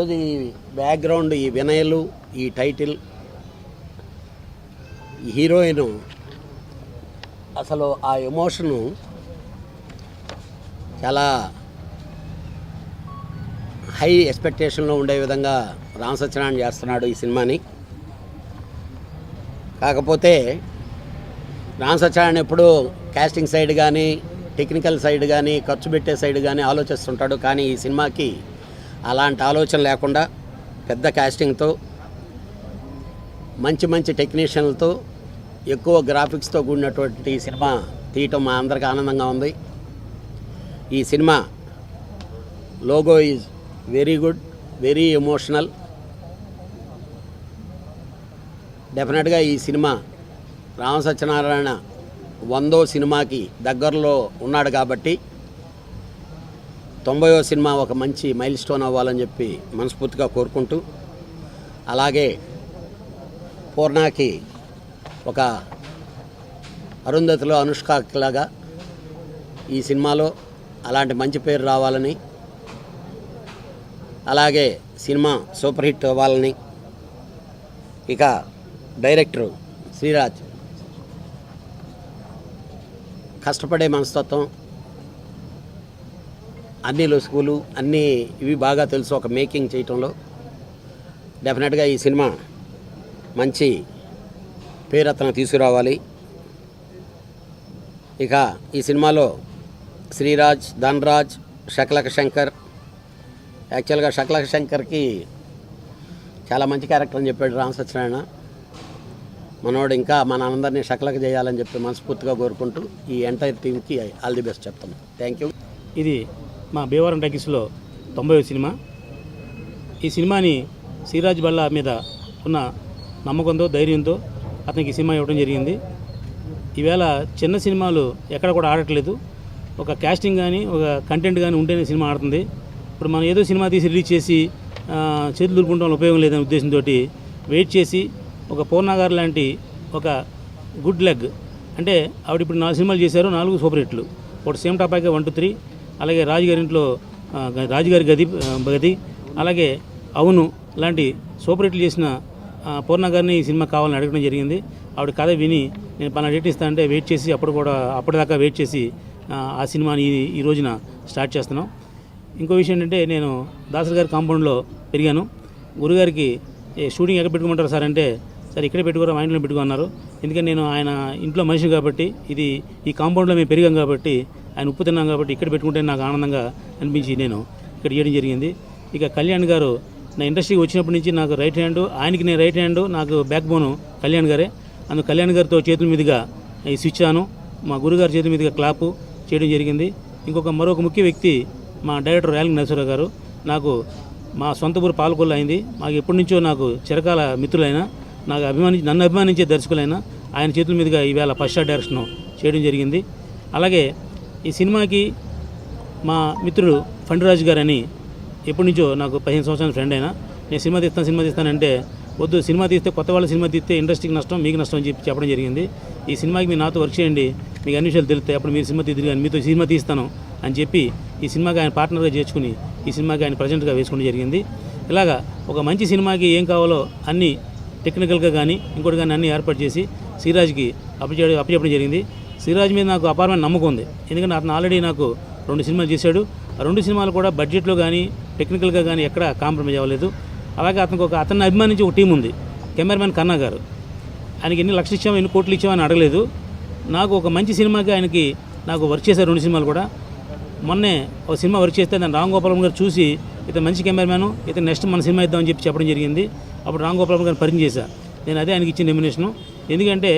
ఈరోజు ఈ బ్యాక్గ్రౌండ్ ఈ వినయలు ఈ టైటిల్ ఈ హీరోయిన్ అసలు ఆ ఎమోషను చాలా హై ఎక్స్పెక్టేషన్లో ఉండే విధంగా రామసత్యనారాయణ చేస్తున్నాడు ఈ సినిమాని. కాకపోతే రామసత్యనారాయణ ఎప్పుడూ ఎప్పుడు కాస్టింగ్ సైడ్ కానీ టెక్నికల్ సైడ్ కానీ ఖర్చు పెట్టే సైడ్ కానీ ఆలోచిస్తుంటాడు. కానీ ఈ సినిమాకి అలాంటి ఆలోచన లేకుండా పెద్ద కాస్టింగ్తో మంచి మంచి టెక్నీషియన్లతో ఎక్కువ గ్రాఫిక్స్తో కూడినటువంటి సినిమా తీయటం మా అందరికి ఆనందంగా ఉంది. ఈ cinema logo is very good very emotional డెఫినెట్గా ఈ సినిమా రామ సత్యనారాయణ వందో సినిమాకి దగ్గరలో ఉన్నాడు కాబట్టి తొంభైవ సినిమా ఒక మంచి మైల్ స్టోన్ అవ్వాలని చెప్పి మనస్ఫూర్తిగా కోరుకుంటూ అలాగే పూర్ణాకి ఒక అరుంధతిలో అనుష్కలాగా ఈ సినిమాలో అలాంటి మంచి పేరు రావాలని అలాగే సినిమా సూపర్ హిట్ అవ్వాలని ఇక డైరెక్టరు శ్రీరాజ్. కష్టపడే మనస్తత్వం అన్ని లొసుగులు అన్నీ ఇవి బాగా తెలుసు ఒక మేకింగ్ చేయటంలో. డెఫినెట్గా ఈ సినిమా మంచి పేరు అతను తీసుకురావాలి. ఇక ఈ సినిమాలో శ్రీరాజ్ ధనరాజ్ శకలక శంకర్ యాక్చువల్గా శకలక శంకర్కి చాలా మంచి క్యారెక్టర్ అని చెప్పాడు రామ్ సత్యనారాయణ. మనోడు ఇంకా మన అందరినీ శకలక చేయాలని చెప్పి మనస్ఫూర్తిగా కోరుకుంటూ ఈ ఎంటైర్ టీంకి ఆల్ ది బెస్ట్ చెప్తాను థ్యాంక్ యూ ఇది మా భీవరం టాకీస్లో తొంభై సినిమా. ఈ సినిమాని సిరాజ్ బల్లా మీద ఉన్న నమ్మకంతో ధైర్యంతో అతనికి సినిమా ఇవ్వడం జరిగింది. ఈవేళ చిన్న సినిమాలు ఎక్కడ కూడా ఆడట్లేదు. ఒక కాస్టింగ్ కానీ ఒక కంటెంట్ కానీ ఉంటేనే సినిమా ఆడుతుంది. ఇప్పుడు మనం ఏదో సినిమా తీసి రిలీజ్ చేసి చేతులు దులుపుకుంటాం వల్ల ఉపయోగం లేదనే ఉద్దేశంతో వెయిట్ చేసి ఒక పూర్ణాగారు లాంటి ఒక గుడ్ లెగ్ అంటే ఆవిడ ఇప్పుడు నాలుగు సినిమాలు చేశారు నాలుగు సూపర్ హిట్లు. ఒకటి సేమ్ టాపాకే వన్ టూ త్రీ అలాగే రాజుగారి ఇంట్లో రాజుగారి గది గది అలాగే అవును లాంటి సూపర్ హిట్లు చేసిన పూర్ణ గారిని ఈ సినిమా కావాలని అడగడం జరిగింది. ఆవిడ కథ విని నేను పలానా డేట్ ఇస్తా అంటే వెయిట్ చేసి అప్పుడు కూడా అప్పటిదాకా వెయిట్ చేసి ఆ, సినిమాని ఈ ఈ రోజున స్టార్ట్ చేస్తున్నాం. ఇంకో విషయం ఏంటంటే నేను దాసరి గారి కాంపౌండ్లో పెరిగాను. గురుగారికి షూటింగ్ ఎక్కడ పెట్టుకోమంటారు సార్ అంటే సార్ ఇక్కడే పెట్టుకోరా మా ఇంట్లో పెట్టుకున్నారు ఎందుకంటే నేను ఆయన ఇంట్లో మనిషి కాబట్టి ఇది ఈ కాంపౌండ్లో మేము పెరిగాం కాబట్టి ఆయన ఉప్పు తిన్నాం కాబట్టి ఇక్కడ పెట్టుకుంటే నాకు ఆనందంగా అనిపించి నేను ఇక్కడ చేయడం జరిగింది. ఇక కళ్యాణ్ గారు నా ఇండస్ట్రీకి వచ్చినప్పటి నుంచి నాకు రైట్ హ్యాండ్ ఆయనకి నేను రైట్ హ్యాండ్ నాకు బ్యాక్ బోను కళ్యాణ్ గారే. అందుకు కళ్యాణ్ గారితో చేతుల మీదుగా స్విచ్ ఆను మా గురుగారి చేతుల మీదుగా క్లాపు చేయడం జరిగింది. ఇంకొక మరొక ముఖ్య వ్యక్తి మా డైరెక్టర్ రాయల్ నరసరావు గారు. నాకు మా సొంత ఊరు పాలకొల్లు అయింది. మాకు ఎప్పటి నుంచో నాకు చిరకాల మిత్రులైన నాకు అభిమానించి నన్ను అభిమానించే దర్శకులైన ఆయన చేతుల మీదుగా ఈవేళ ఫస్ట్ షాట్ డైరెక్షన్ చేయడం జరిగింది. అలాగే ఈ సినిమాకి మా మిత్రుడు ఫండిరాజు గారు అని ఎప్పటి నుంచో నాకు పదిహేను సంవత్సరాల ఫ్రెండ్ అయినా. నేను సినిమా తీస్తాను సినిమా తీస్తానంటే వద్దు సినిమా తీస్తే కొత్త వాళ్ళ సినిమా తీస్తే ఇండస్ట్రీకి నష్టం మీకు నష్టం అని చెప్పి చెప్పడం జరిగింది. ఈ సినిమాకి మీరు నాతో వర్క్ చేయండి మీకు అన్ని విషయాలు తెలుస్తాయి అప్పుడు మీరు సినిమా తీద్దరు కానీ మీతో సినిమా తీస్తాను అని చెప్పి ఈ సినిమాకి ఆయన పార్ట్నర్గా చేర్చుకుని ఈ సినిమాకి ఆయన ప్రజెంట్గా వేసుకోవడం జరిగింది. ఇలాగా ఒక మంచి సినిమాకి ఏం కావాలో అన్నీ టెక్నికల్గా కానీ ఇంకోటి కానీ అన్ని ఏర్పాటు చేసి సిరాజ్కి అప్పచెప్పడం అప్పచెప్పడం జరిగింది. సిరాజ్ మీద నాకు అపారమైన నమ్మకం ఉంది. ఎందుకంటే అతను ఆల్రెడీ నాకు రెండు సినిమాలు చేశాడు. ఆ రెండు సినిమాలు కూడా బడ్జెట్లో కానీ టెక్నికల్గా కానీ ఎక్కడ కాంప్రమైజ్ అవ్వలేదు. అలాగే అతనికి ఒక అతన్ని అభిమానించి ఒక టీం ఉంది కెమెరామెన్ కన్నా గారు. ఆయనకి ఎన్ని లక్షలు ఇచ్చామో ఎన్ని కోట్లు ఇచ్చామని అడగలేదు. నాకు ఒక మంచి సినిమాకి ఆయనకి నాకు వర్క్ చేశారు రెండు సినిమాలు కూడా. మొన్నే ఒక సినిమా వర్క్ చేస్తే దాన్ని రామ్ గోపాలం గారు చూసి ఇతను మంచి కెమెరామ్యాను ఇతను నెక్స్ట్ మన సినిమా ఇద్దామని చెప్పి చెప్పడం జరిగింది. అప్పుడు రామ్ గోపాలం గారిని పరిచయం చేశాను నేను అదే ఆయనకి ఇచ్చిన నెమినేషను ఎందుకంటే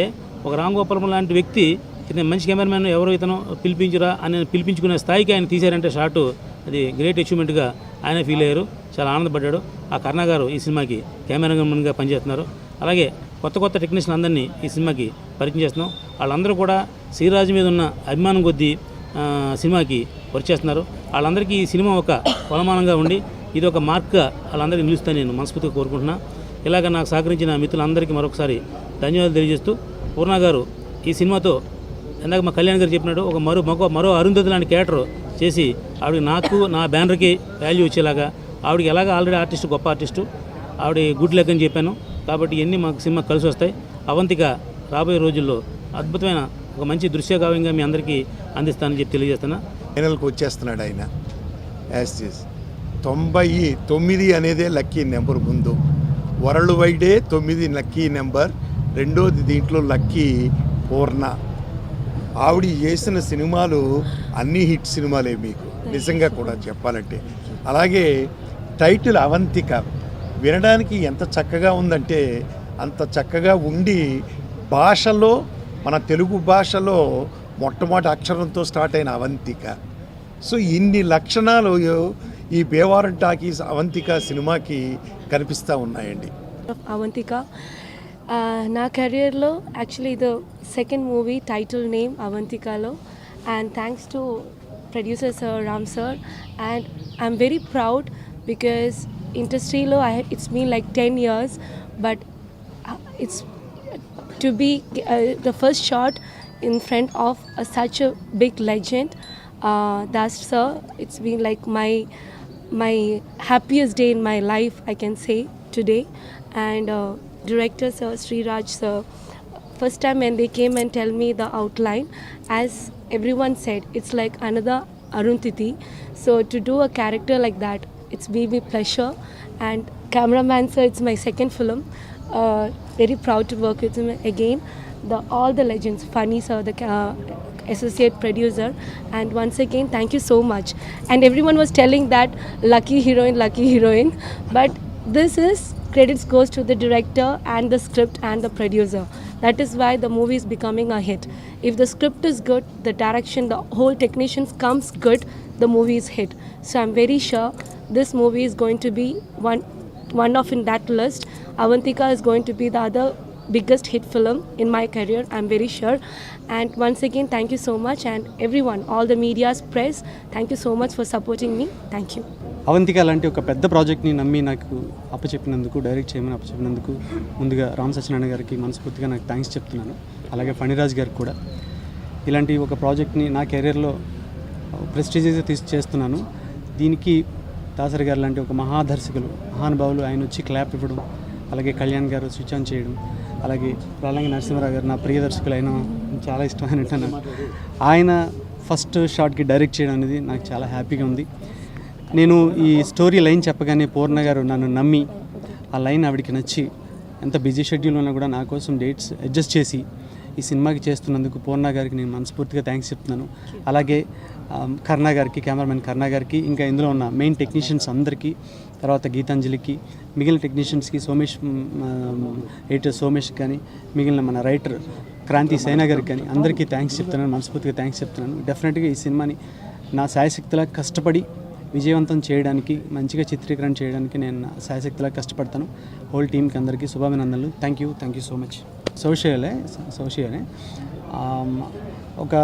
ఒక రామ్ గోపాలం లాంటి వ్యక్తి ఇతను మంచి కెమెరామ్యాన్ ఎవరు ఇతను పిలిపించురా అని పిలిపించుకునే స్థాయికి ఆయన తీశారంటే షార్ట్ అది గ్రేట్ అచీవ్మెంట్గా ఆయన ఫీల్ అయ్యారు. చాలా ఆనందపడ్డాడు. ఆ కర్ణ గారు ఈ సినిమాకి కెమెరామెన్గా పనిచేస్తున్నారు. అలాగే కొత్త కొత్త టెక్నీషియన్ అందరినీ ఈ సినిమాకి పరిచయం చేస్తున్నాం. వాళ్ళందరూ కూడా శ్రీరాజు మీద ఉన్న అభిమానం కొద్దీ సినిమాకి వర్క్ చేస్తున్నారు వాళ్ళందరికీ ఈ సినిమా ఒక కొలమానంగా ఉండి ఇది ఒక మార్క్గా వాళ్ళందరికీ నిలుస్తాను నేను మనస్ఫూర్తిగా కోరుకుంటున్నా. ఇలాగ నాకు సహకరించిన మిత్రులందరికీ మరొకసారి ధన్యవాదాలు తెలియజేస్తూ పూర్ణ గారు ఈ సినిమాతో ఇందాక మా కళ్యాణ్ గారు చెప్పినట్టు ఒక మరో మగ మరో అరుంధతి లాంటి క్యారెక్టర్ చేసి ఆవిడకి నాకు నా బ్యానర్కి వాల్యూ వచ్చేలాగా ఆవిడకి ఎలాగ ఆల్రెడీ ఆర్టిస్ట్ గొప్ప ఆర్టిస్టు ఆవిడ గుడ్ లెక్ అని చెప్పాను. కాబట్టి ఇవన్నీ మాకు సినిమా కలిసి వస్తాయి. అవంతిక రాబోయే రోజుల్లో అద్భుతమైన ఒక మంచి దృశ్యకావ్యంగా మీ అందరికీ అందిస్తానని చెప్పి తెలియజేస్తున్నా. ఫైనల్కి వచ్చేస్తున్నాడు ఆయన. యాస్టీస్ తొంభై తొమ్మిది అనేదే లక్కీ నెంబర్ ముందు. వరల్డ్ వైడే తొమ్మిది లక్కీ నెంబర్ రెండోది దీంట్లో లక్కీ పూర్ణ. ఆవిడ చేసిన సినిమాలు అన్ని హిట్ సినిమాలే మీకు. నిజంగా కూడా చెప్పాలంటే. అలాగే టైటిల్ అవంతిక. వినడానికి ఎంత చక్కగా ఉందంటే అంత చక్కగా ఉండి భాషలో మన తెలుగు భాషలో మొట్టమొదటి అక్షరంతో స్టార్ట్ అయిన అవంతిక. సో ఇన్ని లక్షణాలు ఈ బేవారం టాకీస్ అవంతిక సినిమాకి కనిపిస్తూ ఉన్నాయండి. అవంతిక నా కెరియర్లో actually the second movie title name అవంతికలో and thanks to producer sir Ram sir and I'm very proud because ఇండస్ట్రీలో I it's mean like ten years but it's to be uh, the first shot in front of uh, such a big legend uh, that's sir it's been like my my happiest day in my life i can director sir Sri Raj sir first time when they came and tell me the outline as everyone said it's like another arundhati so to do a character like that it's pleasure. And cameraman sir it's my second film. Uh, very proud to work with him again. The all the legends funny sir the uh, associate producer. And once again thank you so much. And everyone was telling that lucky heroine lucky heroine. But this is credits goes to the director and the script and the producer. That is why the movie is becoming a hit. If the script is good the direction the whole technicians comes good the movie is hit. So i'm very sure this movie is going to be one one of in that list. Avantika is going to be the other biggest hit film in my career i'm very sure. And once again thank you so much and everyone all the media's press thank you so much for supporting me. Thank you. Avantika లాంటి ఒక పెద్ద ప్రాజెక్ట్ని నమ్మి నాకు అప్పచెప్పినందుకు direct చేయమని అప్పచెప్పినందుకు ముందుగా రామ్ సత్యనారాయణ గారికి మనస్ఫూర్తిగా నాకు థ్యాంక్స్ చెప్తున్నాను. అలాగే ఫణిరాజ్ గారికి కూడా. ఇలాంటి ఒక ప్రాజెక్ట్ని నా కెరీర్లో ప్రెస్టీజియస్ తీసి చేస్తున్నాను దీనికి దాసరి గారు లాంటి ఒక మహాదర్శకులు మహానుభావులు ఆయన వచ్చి క్లాప్ ఇవ్వడం అలాగే కళ్యాణ్ గారు స్విచ్ ఆన్ చేయడం అలాగే అలాగే నరసింహరావు గారు నా ప్రియదర్శకులు ఆయన చాలా ఇష్టమైన నాకు ఆయన ఫస్ట్ షాట్కి డైరెక్ట్ చేయడం అనేది నాకు చాలా హ్యాపీగా ఉంది. నేను ఈ స్టోరీ లైన్ చెప్పగానే పూర్ణ గారు నన్ను నమ్మి ఆ లైన్ ఆవిడకి నచ్చి ఎంత బిజీ షెడ్యూల్ ఉన్నా కూడా నా కోసం డేట్స్ అడ్జస్ట్ చేసి ఈ సినిమాకి చేస్తున్నందుకు పూర్ణ గారికి నేను మనస్ఫూర్తిగా థ్యాంక్స్ చెప్తున్నాను. అలాగే ఆ, కర్ణ గారికి కెమెరామెన్ కర్ణ గారికి ఇంకా ఇందులో ఉన్న మెయిన్ టెక్నీషియన్స్ అందరికీ తర్వాత గీతాంజలికి మిగిలిన టెక్నీషియన్స్కి సోమేష్ ఎడిటర్ సోమేష్ కానీ మిగిలిన మన రైటర్ క్రాంతి సేనా కానీ అందరికీ థ్యాంక్స్ చెప్తున్నాను మనస్ఫూర్తిగా థ్యాంక్స్ చెప్తున్నాను. డెఫినెట్గా ఈ సినిమాని నా శాయశక్తిలా కష్టపడి విజయవంతం చేయడానికి మంచిగా చిత్రీకరణ చేయడానికి నేను నా శాయశక్తిలా కష్టపడతాను. హోల్ టీంకి అందరికీ శుభాభినందనలు. Thank you thank you so much సోషియలే సోషియలే ఒక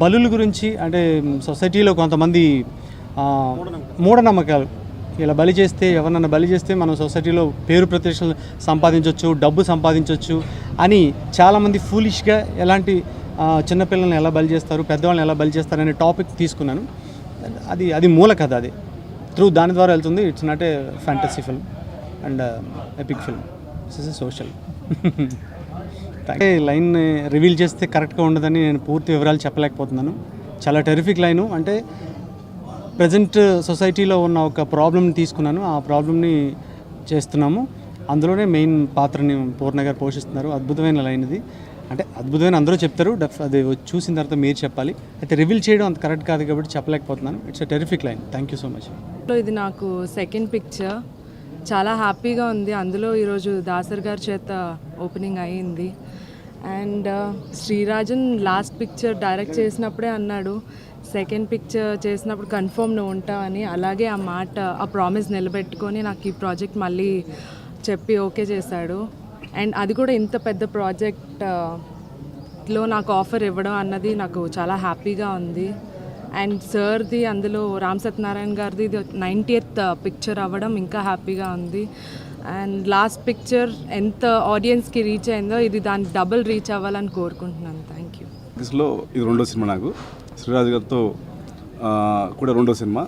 బలుల గురించి అంటే సొసైటీలో కొంతమంది మూఢనమ్మకాలు ఇలా బలి చేస్తే ఎవరినన్నా బలి చేస్తే మనం సొసైటీలో పేరు ప్రతిష్టలు సంపాదించవచ్చు డబ్బు సంపాదించవచ్చు అని చాలామంది ఫూలిష్గా ఎలాంటి చిన్నపిల్లల్ని ఎలా బలి చేస్తారు పెద్దవాళ్ళని ఎలా బలి చేస్తారు అనే టాపిక్ తీసుకున్నాను. అది అది మూల కథ అది. త్రూ దాని ద్వారా వెళ్తుంది. It's not a fantasy film and epic film this is social line reveal చేస్తే కరెక్ట్గా ఉండదని నేను పూర్తి వివరాలు చెప్పలేకపోతున్నాను. చాలా టెరిఫిక్ లైను అంటే ప్రజెంట్ సొసైటీలో ఉన్న ఒక ప్రాబ్లమ్ని తీసుకున్నాను. ఆ ప్రాబ్లమ్ని చేస్తున్నాము. అందులోనే మెయిన్ పాత్రని పూర్ణ గారు పోషిస్తున్నారు. అద్భుతమైన లైన్ ఇది. అంటే అద్భుతమైన అందరూ చెప్తారు. డెఫ్ అది చూసిన తర్వాత మీరు చెప్పాలి. అయితే రివీల్ చేయడం అంత కరెక్ట్ కాదు కాబట్టి చెప్పలేకపోతున్నాను. It's a terrific line. Thank you so much. ఇది నాకు సెకండ్ పిక్చర్. చాలా హ్యాపీగా ఉంది. అందులో ఈరోజు దాసర్ గారి చేత ఓపెనింగ్ అయ్యింది. And Srirajan last picture direct చేసినప్పుడే అన్నాడు సెకండ్ పిక్చర్ చేసినప్పుడు కన్ఫర్మ్ నువ్వు ఉంటావని అలాగే ఆ మాట ఆ ప్రామిస్ నిలబెట్టుకొని నాకు ఈ ప్రాజెక్ట్ మళ్ళీ చెప్పి ఓకే చేశాడు. అండ్ అది కూడా ఇంత పెద్ద ప్రాజెక్ట్లో నాకు ఆఫర్ ఇవ్వడం అన్నది నాకు చాలా హ్యాపీగా ఉంది. అండ్ సార్ది అందులో రామ్ సత్యనారాయణ గారిది నైంటీ ఎయిత్ పిక్చర్ అవ్వడం ఇంకా హ్యాపీగా ఉంది. అండ్ లాస్ట్ పిక్చర్ ఎంత ఆడియన్స్కి రీచ్ అయిందో ఇది దాని డబుల్ రీచ్ అవ్వాలని కోరుకుంటున్నాను. థ్యాంక్ యూ ఇది రెండో సినిమా నాకు. శ్రీరాజ్ గారితో కూడా రెండో సినిమా.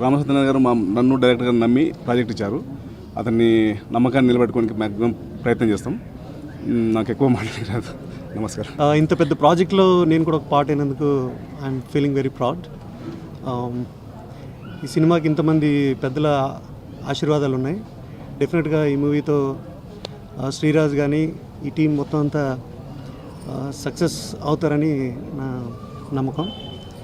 రామసత్యనారాయణ గారు మా నన్ను డైరెక్ట్గా నమ్మి ప్రాజెక్ట్ ఇచ్చారు. అతన్ని నమ్మకాన్ని నిలబెట్టుకోనికి మ్యాక్సిమం ప్రయత్నం చేస్తాం. నాకు ఎక్కువ మాట్లాడలేదు. నమస్కారం. ఇంత పెద్ద ప్రాజెక్ట్లో నేను కూడా ఒక పార్ట్ అయినందుకు ఐఎమ్ ఫీలింగ్ వెరీ ప్రౌడ్ ఈ సినిమాకి ఇంతమంది పెద్దల ఆశీర్వాదాలు ఉన్నాయి. డెఫినెట్గా ఈ మూవీతో శ్రీరాజ్ కానీ ఈ టీం మొత్తం అంతా సక్సెస్ అవుతారని నా నమ్మకం.